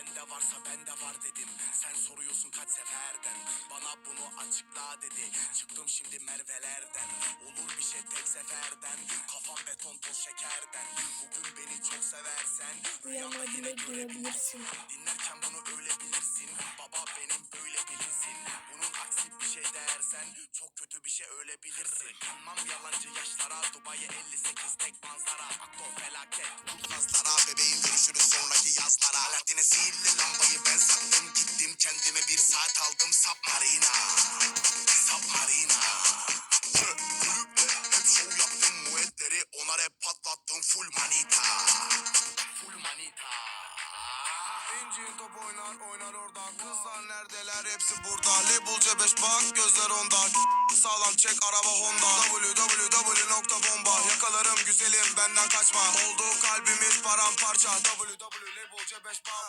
Sende varsa bende var dedim. Sen soruyorsun kaç seferden? Bana bunu açıkla dedi. Çıktım şimdi Merve'lerden. Olur bir şey tek seferden. Kafam beton toz şekerden. Bugün beni çok seversen Rüyama yine görebilirsin. Dinlerken bunu öyle bilirsin Baba benim böyle bilinsin Bunun aksi bir şey dersen Çok kötü bir şey öyle bilirsin Kanmam yalancı yaşlara Dubai 58 tek manzara. Akto felaket. Kurnazlara bebeğim görüşürüz sonraki bir saat aldım Submarina Submarina Hı, Kulüple hep şov yaptım Muetleri onar hep patlattım Full manita. Full manita. İncin top oynar oynar orada. Kızlar neredeler? Hepsi burada. Label C5 bak gözler onda. Sağlam çek araba Honda. Www.bomba Yakalarım güzelim benden kaçma. Oldu kalbimiz paramparça. Www.label C5 bak